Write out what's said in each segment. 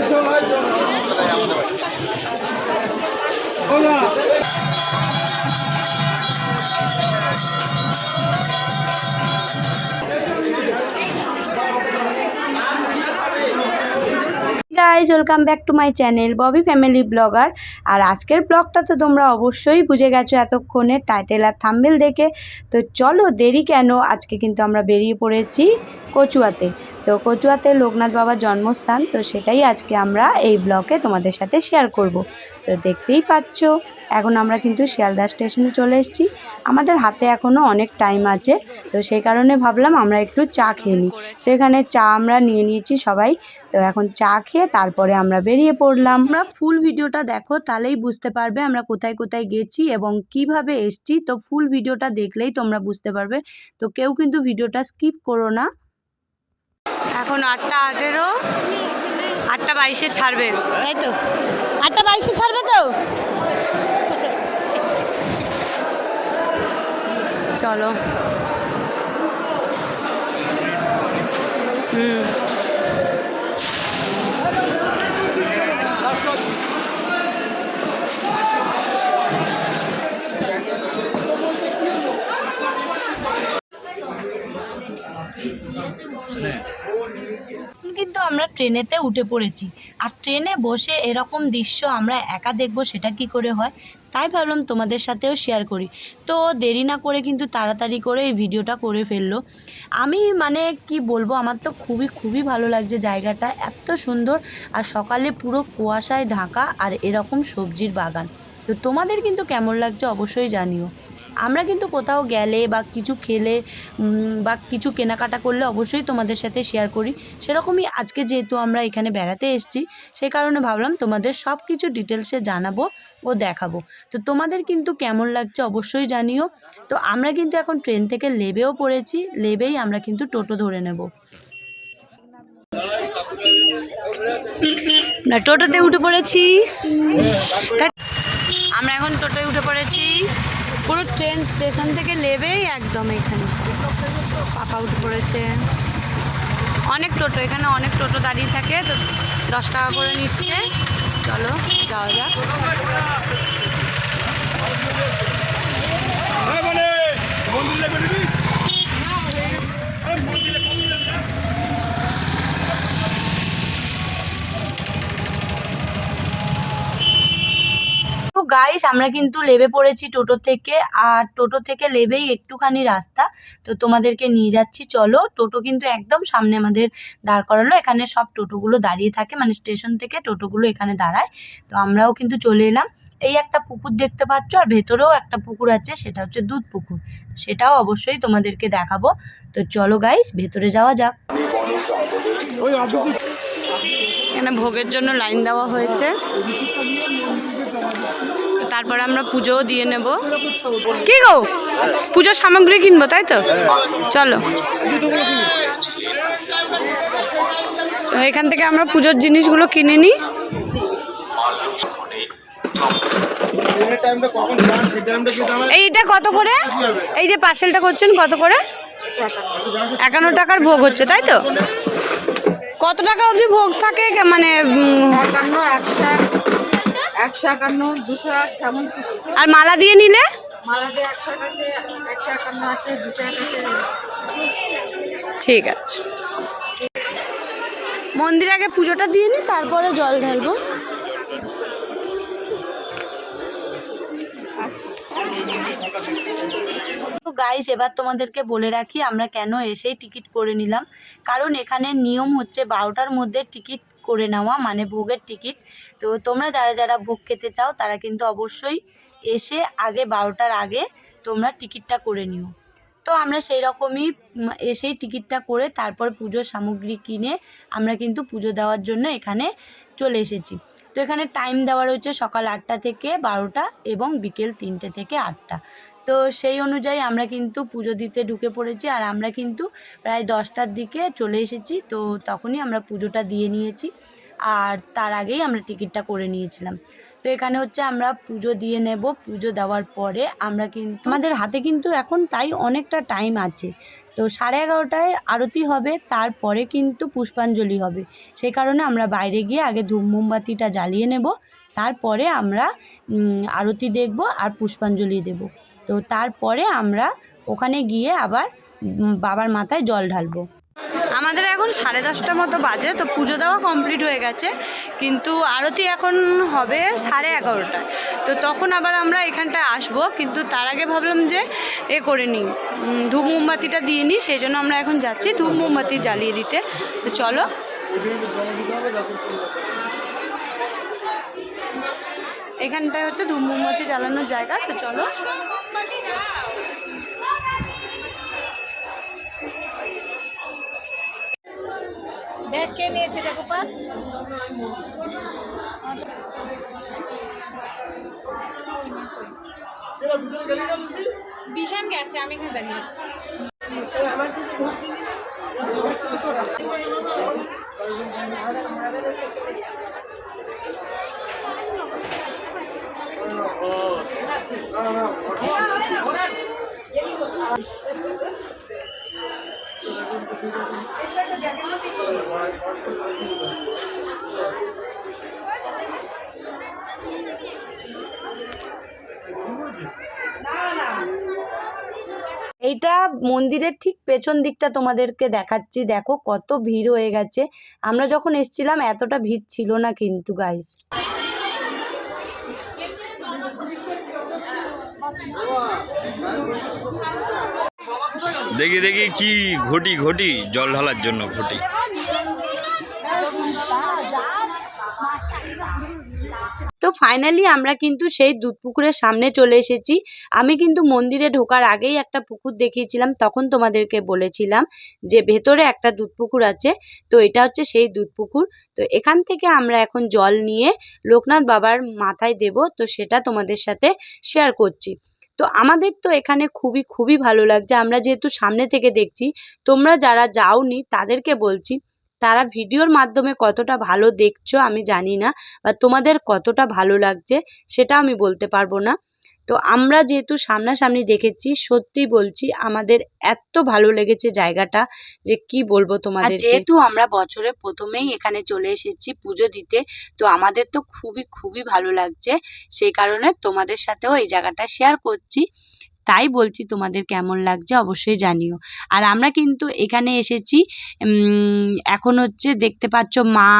Joy Joy guys welcome back to my channel Bobby family blogger আর আজকের ব্লগটা তো তোমরা অবশ্যই বুঝে গেছো এতক্ষণে টাইটেল আর থাম্বেল দেখে। তো চলো দেরি কেন? আজকে কিন্তু আমরা বেরিয়ে পড়েছি কচুয়াতে। তো কচুয়াতে লোকনাথ বাবার জন্মস্থান, তো সেটাই আজকে আমরা এই ব্লগে তোমাদের সাথে শেয়ার করব। তো দেখতেই পাচ্ছ। এখন আমরা কিন্তু শিয়ালদা স্টেশনে চলে এসেছি। আমাদের হাতে এখনও অনেক টাইম আছে তো সেই কারণে ভাবলাম আমরা একটু চা খেয়ে নিই। তো এখানে চা আমরা নিয়ে নিয়েছি সবাই। তো এখন চা খেয়ে তারপরে আমরা বেরিয়ে পড়লাম। আমরা ফুল ভিডিওটা দেখো তাহলেই বুঝতে পারবে আমরা কোথায় কোথায় গেছি এবং কীভাবে এসছি। তো ফুল ভিডিওটা দেখলেই তোমরা বুঝতে পারবে। তো কেউ কিন্তু ভিডিওটা স্কিপ করো না। এখন আটটা আঠেরো আটটা বাইশে ছাড়বে। তাই তো? আটটা বাইশে ছাড়বে তো? চলো। হুম। কিন্তু আমরা ট্রেনেতে উঠে পড়েছি। আর ট্রেনে বসে এরকম দৃশ্য আমরা একা দেখব, সেটা কি করে হয়? তাই ভাবলাম তোমাদের সাথেও শেয়ার করি। তো দেরি না করে কিন্তু তাড়াতাড়ি করে এই ভিডিওটা করে ফেলল। আমি মানে কি বলব, আমার তো খুবই খুবই ভালো লাগছে জায়গাটা। এত সুন্দর। আর সকালে পুরো কুয়াশায় ঢাকা আর এরকম সবজির বাগান। তো তোমাদের কিন্তু কেমন লাগছে অবশ্যই জানিও। আমরা কিন্তু কোথাও গেলে বা কিছু খেলে বা কিছু কেনাকাটা করলে অবশ্যই তোমাদের সাথে শেয়ার করি। সেরকমই আজকে যেহেতু আমরা এখানে বেড়াতে এসেছি সেই কারণে ভাবলাম তোমাদের সব কিছু ডিটেলসে জানাব ও দেখাবো। তো তোমাদের কিন্তু কেমন লাগছে অবশ্যই জানিও। তো আমরা কিন্তু এখন ট্রেন থেকে লেবেও পড়েছি, লেবেই আমরা কিন্তু টোটো ধরে নেব। না টোটোতে উঠে পড়েছি। আমরা এখন টোটোয় উঠে পড়েছি। পুরো ট্রেন স্টেশন থেকে লেবেই একদম এখানে। পাপা উঠে পড়েছে। অনেক টোটো, এখানে অনেক টোটো দাঁড়িয়ে থাকে, তো দশ টাকা করে নিচ্ছে। চলো, যাওয়া যাক। তো গাইস আমরা কিন্তু লেবে পড়েছি টোটো থেকে আর টোটো থেকে লেবেই একটুখানি রাস্তা। তো তোমাদেরকে নিয়ে যাচ্ছি চলো। টোটো কিন্তু একদম সামনে আমাদের দাঁড় করালো। এখানে সব টোটোগুলো দাঁড়িয়ে থাকে মানে স্টেশন থেকে টোটোগুলো এখানে দাঁড়ায়। তো আমরাও কিন্তু চলে এলাম। এই একটা পুকুর দেখতে পাচ্ছ আর ভেতরেও একটা পুকুর আছে সেটা হচ্ছে দুধ পুকুর। সেটাও অবশ্যই তোমাদেরকে দেখাবো। তো চলো গাইস ভেতরে যাওয়া যাক। এখানে ভোগের জন্য লাইন দেওয়া হয়েছে। তারপর আমরা পুজোও দিয়ে নেব। কি গো? পুজোর সামগ্রী কিনবো, তাই তো? চলো। এখান থেকে আমরা পুজোর জিনিসগুলো কিনে নিই। এইটা কত করে? এই যে পার্সেলটা করছেন, কত করে? একান্ন টাকার ভোগ হচ্ছে, তাই তো? কত টাকা অবধি ভোগ থাকে মানে একশো একান্ন দুশো যেমন আর মালা দিয়ে নিলে? মালাতে একশো এক আছে একশো একান্ন আছে দুশো এক আছে। ঠিক আছে। মন্দিরে আগে পুজোটা দিয়ে নি তারপরে জল ঢালবো। তো গাইস এবার তোমাদেরকে বলে রাখি আমরা কেন এসেই টিকিট করে নিলাম। কারণ এখানে নিয়ম হচ্ছে বারোটার মধ্যে টিকিট করে নেওয়া মানে ভোগের টিকিট তো তোমরা যারা যারা ভোগ খেতে চাও, তারা কিন্তু অবশ্যই এসে আগে বারোটার আগে তোমরা টিকিটটা করে নিও। তো আমরা সেই রকমই এসেই টিকিটটা করে তারপর পুজোর সামগ্রী কিনে আমরা কিন্তু পুজো দেওয়ার জন্য এখানে চলে এসেছি। তো এখানে টাইম দেওয়া রয়েছে সকাল আটটা থেকে বারোটা এবং বিকেল তিনটে থেকে আটটা। তো সেই অনুযায়ী আমরা কিন্তু পুজো দিতে ঢুকে পড়েছি আর আমরা কিন্তু প্রায় দশটার দিকে চলে এসেছি। তো তখনই আমরা পুজোটা দিয়ে নিয়েছি আর তার আগেই আমরা টিকিটটা করে নিয়েছিলাম। তো এখানে হচ্ছে আমরা পুজো দিয়ে নেব। পুজো দেওয়ার পরে আমরা কিন্তু আমাদের হাতে কিন্তু এখন তাই অনেকটা টাইম আছে। তো সাড়ে এগারোটায় আরতি হবে, তারপরে কিন্তু পুষ্পাঞ্জলি হবে। সেই কারণে আমরা বাইরে গিয়ে আগে ধূপ মোমবাতিটা জ্বালিয়ে নেব। তারপরে আমরা আরতি দেখব আর পুষ্পাঞ্জলি দেব। তো তারপরে আমরা ওখানে গিয়ে আবার বাবার মাথায় জল ঢালবো। আমাদের এখন সাড়ে দশটার মতো বাজে, তো পুজো দেওয়া কমপ্লিট হয়ে গেছে, কিন্তু আরতি এখন হবে সাড়ে এগারোটায়। তো তখন আবার আমরা এখানটায় আসব, কিন্তু তার আগে ভাবলাম যে এ করে নিই। ধূপ মোমবাতিটা দিয়ে নিই, সেই জন্য আমরা এখন যাচ্ছি ধূপ মোমবাতি জ্বালিয়ে দিতে। তো চলো। এখানটায় হচ্ছে ধূপ মোমবাতি জ্বালানোর জায়গা, তো চলো। দেখ কে নিয়েছে গোপাল বিশান গেছে আমি এখানে দাঁড়িয়ে আছি। এইটা মন্দিরের ঠিক পেছন দিকটা তোমাদেরকে দেখাচ্ছি। দেখো, কত ভিড় হয়ে গেছে। আমরা যখন এসছিলাম, এতটা ভিড় ছিল না কিন্তু গাইস দেখি দেখি কি ঘটি ঘটি, জল ঢালার জন্য ঘটি। তো ফাইনালি আমরা কিন্তু সেই দুধ পুকুরের সামনে চলে এসেছি। আমি কিন্তু মন্দিরে ঢোকার আগেই একটা পুকুর দেখিয়েছিলাম, তখন তোমাদেরকে বলেছিলাম যে ভেতরে একটা দুধ পুকুর আছে, তো এটা হচ্ছে সেই দুধ পুকুর। তো এখান থেকে আমরা এখন জল নিয়ে লোকনাথ বাবার মাথায় দেব, তো সেটা তোমাদের সাথে শেয়ার করছি। তো আমাদের তো এখানে খুবই খুবই ভালো লাগছে। আমরা যেহেতু সামনে থেকে দেখছি, তোমরা যারা যাওনি তাদেরকে বলছি, তারা ভিডিওর মাধ্যমে কতটা ভালো দেখছ আমি জানি না, বা তোমাদের কতটা ভালো লাগছে সেটা আমি বলতে পারব না। তো আমরা যেহেতু সামনাসামনি দেখেছি সত্যি বলছি আমাদের এত ভালো লেগেছে জায়গাটা যে কি বলব তোমাদের যেহেতু আমরা বছরের প্রথমেই এখানে চলে এসেছি পুজো দিতে তো আমাদের তো খুবই খুবই ভালো লাগছে। সেই কারণে তোমাদের সাথেও এই জায়গাটা শেয়ার করছি। তাই বলছি তোমাদের কেমন লাগছে অবশ্যই জানিও। আর আমরা কিন্তু এখানে এসেছি এখন হচ্ছে দেখতে পাচ্ছ মা,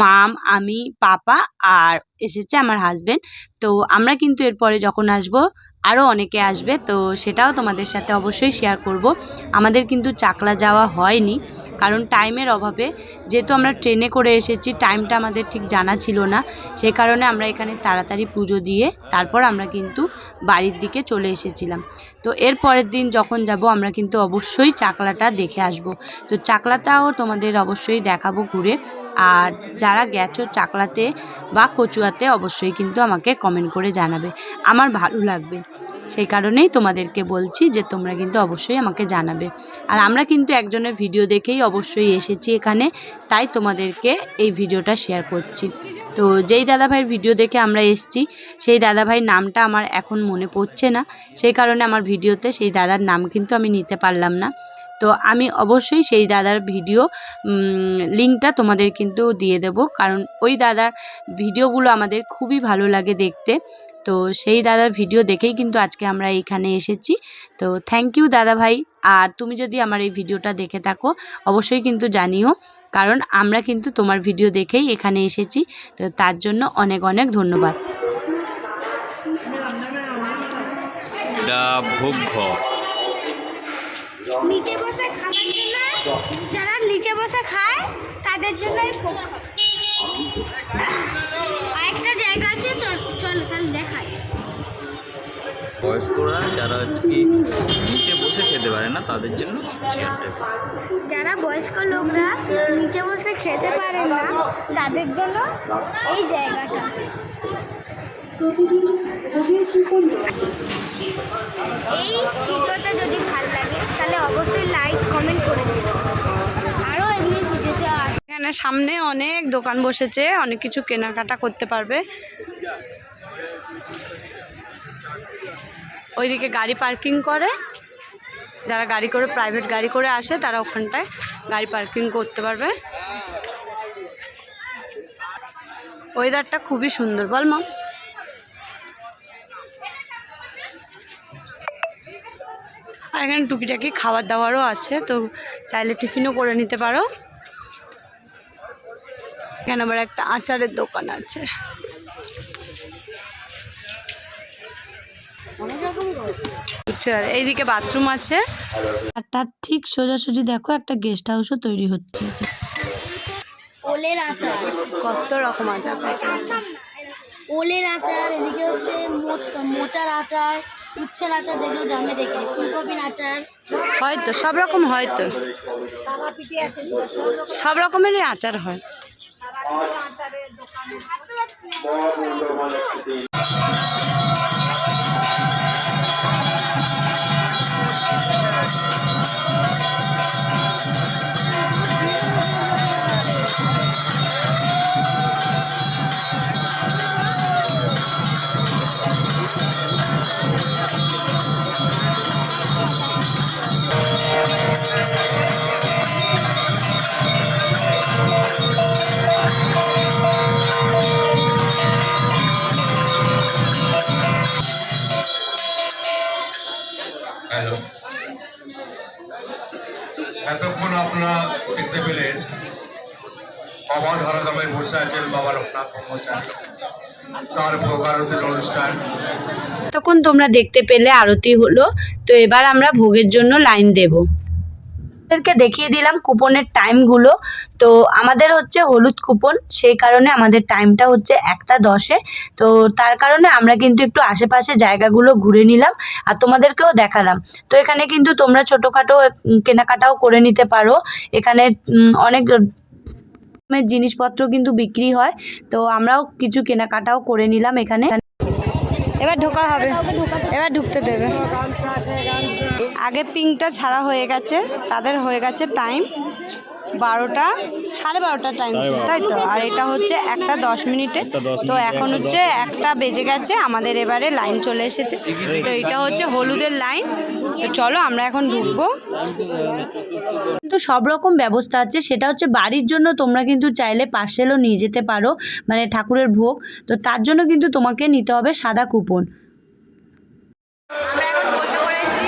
মাম, আমি, পাপা আর এসেছে আমার হাজব্যান্ড তো আমরা কিন্তু এরপরে যখন আসব আরও অনেকে আসবে, তো সেটাও তোমাদের সাথে অবশ্যই শেয়ার করব। আমাদের কিন্তু চাকলা যাওয়া হয়নি। কারণ টাইমের অভাবে, যেহেতু আমরা ট্রেনে করে এসেছি টাইমটা আমাদের ঠিক জানা ছিল না। সেই কারণে আমরা এখানে তাড়াতাড়ি পুজো দিয়ে তারপর আমরা কিন্তু বাড়ির দিকে চলে এসেছিলাম। তো এর পরের দিন যখন যাব, আমরা কিন্তু অবশ্যই চাকলাটা দেখে আসব। তো চাকলাটাও তোমাদের অবশ্যই দেখাবো ঘুরে। আর যারা গেছো চাকলাতে বা কচুয়াতে, অবশ্যই কিন্তু আমাকে কমেন্ট করে জানাবে। আমার ভালো লাগবে। সেই কারণেই তোমাদেরকে বলছি যে তোমরা কিন্তু অবশ্যই আমাকে জানাবে। আর আমরা কিন্তু একজনের ভিডিও দেখেই অবশ্যই এসেছি এখানে, তাই তোমাদেরকে এই ভিডিওটা শেয়ার করছি। তো যেই দাদাভাইয়ের ভিডিও দেখে আমরা এসেছি, সেই দাদাভাইয়ের নামটা আমার এখন মনে পড়ছে না। সেই কারণে আমার ভিডিওতে সেই দাদার নাম কিন্তু আমি নিতে পারলাম না। তো আমি অবশ্যই সেই দাদার ভিডিও লিঙ্কটা তোমাদের কিন্তু দিয়ে দেব। কারণ ওই দাদার ভিডিওগুলো আমাদের খুবই ভালো লাগে দেখতে। তো সেই দাদার ভিডিও দেখেই কিন্তু আজকে আমরা এইখানে এসেছি। তো থ্যাংক ইউ দাদা ভাই। আর তুমি যদি আমার এই ভিডিওটা দেখে থাকো অবশ্যই কিন্তু জানিও কারণ আমরা কিন্তু তোমার ভিডিও দেখেই এখানে এসেছি। তো তার জন্য অনেক অনেক ধন্যবাদ। এটা ভোগ ঘর। নিচে বসে খাবার জন্য যারা নিচে বসে খায় তাদের জন্য এই পক্ষ আরেকটা জায়গা আছে তো চলো তাহলে দেখাই বয়স্করা যারা হচ্ছে কি নিচে বসে খেতে পারে না তাদের জন্য চেয়ার টেবিল যারা বয়স্ক লোকরা নিচে বসে খেতে পারে না তাদের জন্য এই জায়গাটা। এই ভিডিওটা যদি ভালো লাগে তাহলে অবশ্যই লাইক কমেন্ট করে দেবেন আরও এমনি ভিডিওতে এখানে সামনে অনেক দোকান বসেছে অনেক কিছু কেনাকাটা করতে পারবে। ওইদিকে গাড়ি পার্কিং করে। যারা গাড়ি করে প্রাইভেট গাড়ি করে আসে, তারা ওখানটায় গাড়ি পার্কিং করতে পারবে। ওয়েদারটা খুবই সুন্দর, বল মা। আর এখানে টুকিটাকি খাবার দাবারও আছে, তো চাইলে টিফিনও করে নিতে পারো। এখানে আবার একটা আচারের দোকান আছে। আর এইদিকে বাথরুম আছে। আর তার ঠিক সোজাসুজি দেখো একটা গেস্ট হাউসও তৈরি হচ্ছে। ওলের আচার। কত রকম আচার ওলের আচার এদিকে হচ্ছে মোচ- মোচার আচার উচ্ছের আচার যেগুলো জন্মে দেখি ফুলকপির আচার। হয়তো সব রকম হয়তো। সব রকম। রকমেরই আচার হয়। হ্যালো বসে আছেন বাবা ব্রহ্মচারী তখন তোমরা দেখতে পেলে আরতি হলো, তো এবার আমরা ভোগের জন্য লাইন দেব। ওদেরকে দেখিয়ে দিলাম কুপনের টাইমগুলো তো আমাদের হচ্ছে হলুদ কুপন, সেই কারণে আমাদের টাইমটা হচ্ছে একটা দশে। তো তার কারণে আমরা কিন্তু একটু আশেপাশে জায়গাগুলো ঘুরে নিলাম আর তোমাদেরকেও দেখালাম। তো এখানে কিন্তু তোমরা ছোটোখাটো কেনাকাটাও করে নিতে পারো। এখানে অনেক জিনিসপত্র কিন্তু বিক্রি হয়। তো আমরাও কিছু কেনাকাটাও করে নিলাম এখানে। এবার ঢোকা হবে। এবার ঢুকতে দেবে। আগে পিঙ্কটা ছাড়া হয়ে গেছে। তাদের হয়ে গেছে টাইম বারোটা? সাড়ে বারোটা টাইম ছিল। তাই তো আর এটা হচ্ছে একটা দশ মিনিটে। তো এখন হচ্ছে একটা বেজে গেছে আমাদের এবারে লাইন চলে এসেছে। তো এটা হচ্ছে হলুদের লাইন তো চলো আমরা এখন ঢুকবো। কিন্তু সব রকম ব্যবস্থা আছে সেটা হচ্ছে বাড়ির জন্য তোমরা কিন্তু চাইলে পার্সেলও নিয়ে যেতে পারো মানে ঠাকুরের ভোগ। তো তার জন্য কিন্তু তোমাকে নিতে হবে সাদা কুপন আমরা এখন বসে পড়েছি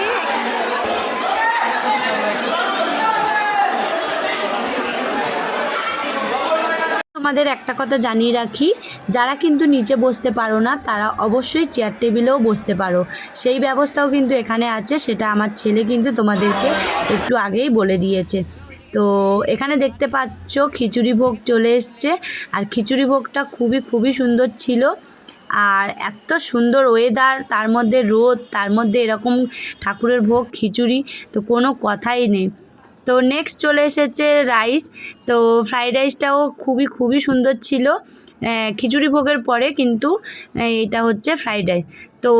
তোমাদের একটা কথা জানিয়ে রাখি, যারা কিন্তু নিচে বসতে পারো না, তারা অবশ্যই চেয়ার টেবিলেও বসতে পারো। সেই ব্যবস্থাও কিন্তু এখানে আছে, সেটা আমার ছেলে কিন্তু তোমাদেরকে একটু আগেই বলে দিয়েছে। তো এখানে দেখতে পাচ্ছ খিচুড়ি ভোগ চলে এসছে, আর খিচুড়ি ভোগটা খুবই খুবই সুন্দর ছিল। আর এত সুন্দর ওয়েদার তার মধ্যে রোদ, তার মধ্যে এরকম ঠাকুরের ভোগ, খিচুড়ি, তো কোনো কথাই নেই। তো নেক্সট চলে এসেছে রাইস তো ফ্রাইড রাইসটাও খুবই খুবই সুন্দর ছিল। খিচুড়ি ভোগের পরে কিন্তু এটা হচ্ছে ফ্রাইড রাইস তো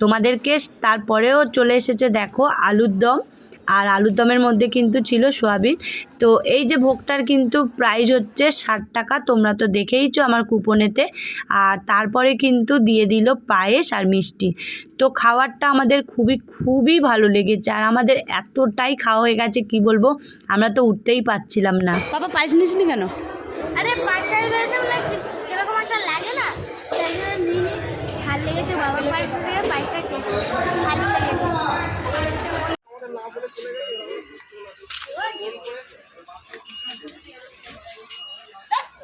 তোমাদেরকে তারপরেও চলে এসেছে দেখো আলুর দম। আর আলুর দমের মধ্যে কিন্তু ছিল সোয়াবিন। তো এই যে ভোগটার কিন্তু প্রাইস হচ্ছে ষাট টাকা তোমরা তো দেখেইছো আমার কুপনেতে। আর তারপরে কিন্তু দিয়ে দিল পায়েস আর মিষ্টি। তো খাবারটা আমাদের খুবই খুবই ভালো লেগেছে। আর আমাদের এতটাই খাওয়া হয়ে গেছে কি বলব? আমরা তো উঠতেই পারছিলাম না। বাবা পায়েস নিসনি কেন? আরে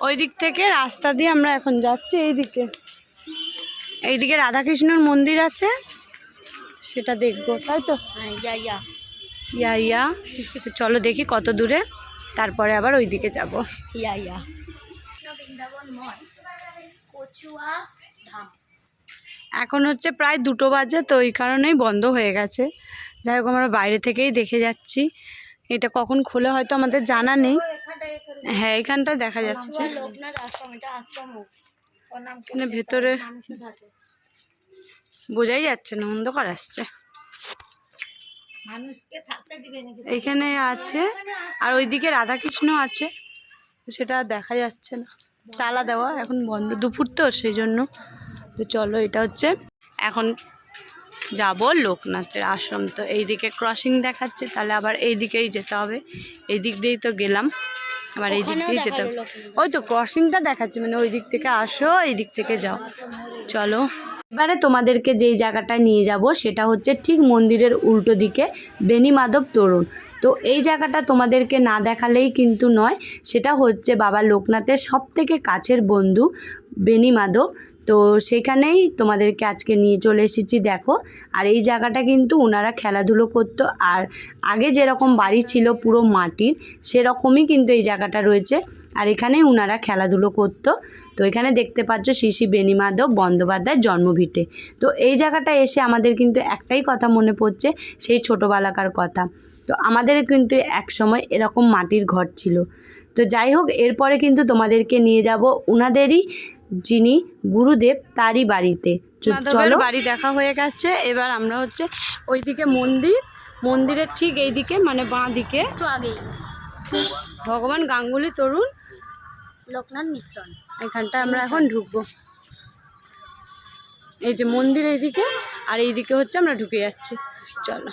ওই দিক থেকে রাস্তা দিয়ে আমরা এখন যাচ্ছি এই দিকে এইদিকে রাধাকৃষ্ণর মন্দির আছে সেটা দেখব তাই তো? হ্যাঁ ইয়া ইয়া। চলো দেখি কত দূরে তারপরে আবার ওই দিকে যাব। ইয়া ইয়া। এখন হচ্ছে প্রায় দুটো বাজে তো ওই কারণেই বন্ধ হয়ে গেছে। যাই হোক আমরা বাইরে থেকেই দেখে যাচ্ছি। এটা কখন খোলে হয়তো আমাদের জানা নেই। হ্যাঁ এখানটা দেখা যাচ্ছে? এখানে ভেতরে বোঝাই যাচ্ছে না অন্ধকার আসছে। এখানে আছে আর ওইদিকে রাধাকৃষ্ণ আছে সেটা দেখা যাচ্ছে না। তালা দেওয়া এখন বন্ধ দুপুর তো সেই জন্য। তো চলো এটা হচ্ছে এখন যাব লোকনাথের আশ্রম। তো এইদিকে ক্রসিং দেখাচ্ছে তাহলে আবার এই দিকেই যেতে হবে। এই দিক দিয়েই তো গেলাম। আবার এই দিক দিয়ে যেতে হবে। ওই তো ক্রসিংটা দেখাচ্ছে মানে ওই দিক থেকে আসো এই দিক থেকে যাও। চলো। এবারে তোমাদেরকে যেই জায়গাটায় নিয়ে যাব সেটা হচ্ছে ঠিক মন্দিরের উল্টো দিকে বেনিমাধব তরুণ। তো এই জায়গাটা তোমাদেরকে না দেখালেই কিন্তু নয় সেটা হচ্ছে বাবা লোকনাথের সব থেকে কাছের বন্ধু বেনিমাধব তো সেখানেই তোমাদেরকে আজকে নিয়ে চলে এসেছি, দেখো। আর এই জায়গাটা কিন্তু ওনারা খেলাধুলো করতো। আর আগে যেরকম বাড়ি ছিল পুরো মাটির, সেরকমই কিন্তু এই জায়গাটা রয়েছে। আর এখানেই ওনারা খেলাধুলো করতো। তো এখানে দেখতে পাচ্ছ শ্রী বেণীমাধব বন্দ্যোপাধ্যায়ের জন্মভিটে। তো এই জায়গাটা এসে আমাদের কিন্তু একটাই কথা মনে পড়ছে, সেই ছোটোবেলাকার কথা। তো আমাদের কিন্তু এক সময় এরকম মাটির ঘর ছিল। তো যাই হোক, এরপরে কিন্তু তোমাদেরকে নিয়ে যাব। ওনাদেরই যিনি গুরুদেব তারই বাড়িতে। চলো। বাড়ি দেখা হয়ে গেছে। এবার আমরা হচ্ছে ওইদিকে মন্দির। মন্দিরের ঠিক এইদিকে মানে বাঁ দিকে। ভগবান গাঙ্গুলি তরুণ। লোকনাথ মিশ্রণ। এখানটা আমরা এখন ঢুকবো। এই যে মন্দির এইদিকে আর এইদিকে হচ্ছে আমরা ঢুকে যাচ্ছি। চলো।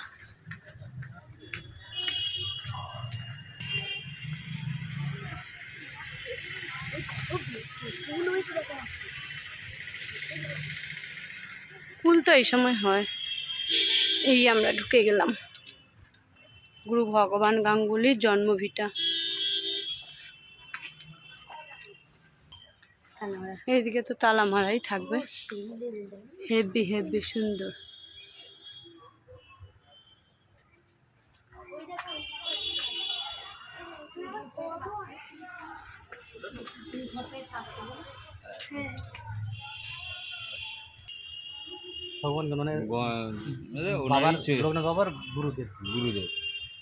ফুল তো এই সময় হয়। এই আমরা ঢুকে গেলাম। গুরু ভগবান গাঙ্গুলির জন্মভিটা। এইদিকে তো তালা মারাই থাকবে। হেভি হেভি সুন্দর। ভগবান মানে বাবার লোকনাথ বাবার গুরুদেব। গুরুদেব।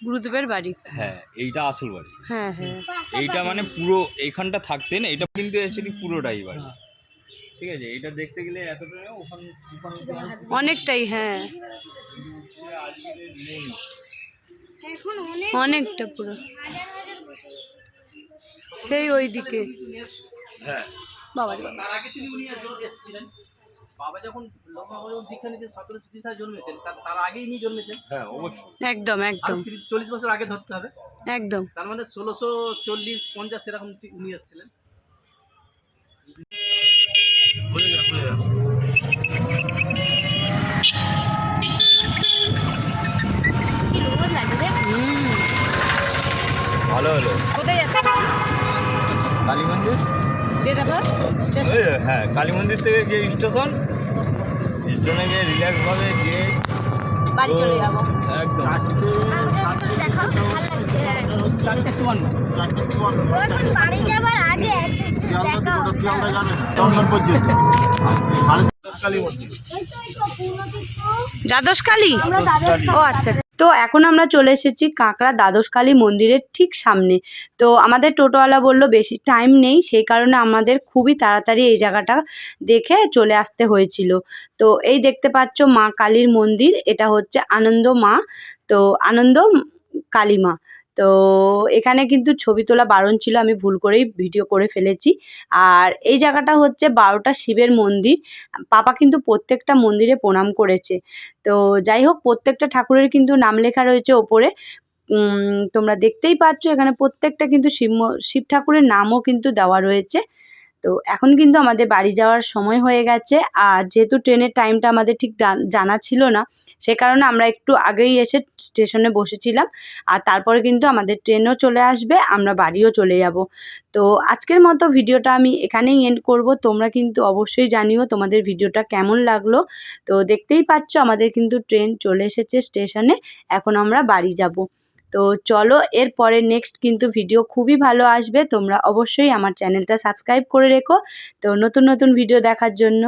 গুরুদেবের বাড়ি। হ্যাঁ এইটা আসল বাড়ি। হ্যাঁ হ্যাঁ। এইটা মানে পুরো এইখানটা থাকতেন এটা কিন্তু অ্যাকচুয়ালি পুরোটাই বাড়ি। ঠিক আছে এটা দেখতে গেলে এতটা ওখান অনেকটাই হ্যাঁ। অনেকটা পুরো। সেই ওই দিকে বাবা রে বাবা। বাবা যখন দীক্ষা নিতে সতেরো তিরিশ সালে জন্মেছেন তার- তার আগেই ইনি জন্মেছেন। হ্যাঁ অবশ্যই। একদম একদম। তিরিশ চল্লিশ বছর আগে ধরতে হবে। একদম। তার মানে ষোলোশো চল্লিশ পঞ্চাশ এরকম উনি এসেছিলেন কি রোদ লাগে দেখ হুম ভালো হলো কোথায় যাচ্ছে কালী মন্দির দিয়ে দেখো ওই হ্যাঁ কালী মন্দির থেকে যে স্টেশন স্টেশনে গিয়ে রিল্যাক্স ভাবে গিয়ে বাড়ি চলে যাব। একদম। হ্যাঁ। বাড়ি যাবার আগে দ্বাদশ কালী। ও আচ্ছা। তো এখন আমরা চলে এসেছি কাঁকড়া দ্বাদশ কালী মন্দিরের ঠিক সামনে। তো আমাদের টোটোওয়ালা বলল, বেশি টাইম নেই। সেই কারণে আমাদের খুবই তাড়াতাড়ি এই জায়গাটা দেখে চলে আসতে হয়েছিল। তো এই দেখতে পাচ্ছ মা কালীর মন্দির, এটা হচ্ছে আনন্দ মা। তো আনন্দ কালী মা। তো এখানে কিন্তু ছবি তোলা বারণ ছিল, আমি ভুল করেই ভিডিও করে ফেলেছি। আর এই জায়গাটা হচ্ছে বারোটা শিবের মন্দির। পাপা কিন্তু প্রত্যেকটা মন্দিরে প্রণাম করেছে। তো যাই হোক, প্রত্যেকটা ঠাকুরের কিন্তু নাম লেখা রয়েছে ওপরে। তোমরা দেখতেই পাচ্ছ, এখানে প্রত্যেকটা কিন্তু শিব শিব ঠাকুরের নামও কিন্তু দেওয়া রয়েছে। তো এখন কিন্তু আমাদের বাড়ি যাওয়ার সময় হয়ে গেছে। আর যেহেতু ট্রেনের টাইমটা আমাদের ঠিক জানা ছিল না, সে কারণে আমরা একটু আগেই এসে স্টেশনে বসেছিলাম। আর তারপরে কিন্তু আমাদের ট্রেনও চলে আসবে, আমরা বাড়িও চলে যাব। তো আজকের মতো ভিডিওটা আমি এখানেই এন্ড করব। তোমরা কিন্তু অবশ্যই জানিও তোমাদের ভিডিওটা কেমন লাগল। তো দেখতেই পাচ্ছ আমাদের কিন্তু ট্রেন চলে এসেছে স্টেশনে এখন আমরা বাড়ি যাব। তো চলো, এরপরে নেক্সট কিন্তু ভিডিও খুবই ভালো আসবে। তোমরা অবশ্যই আমার চ্যানেলটা সাবস্ক্রাইব করে রেখো। তো নতুন নতুন ভিডিও দেখার জন্য।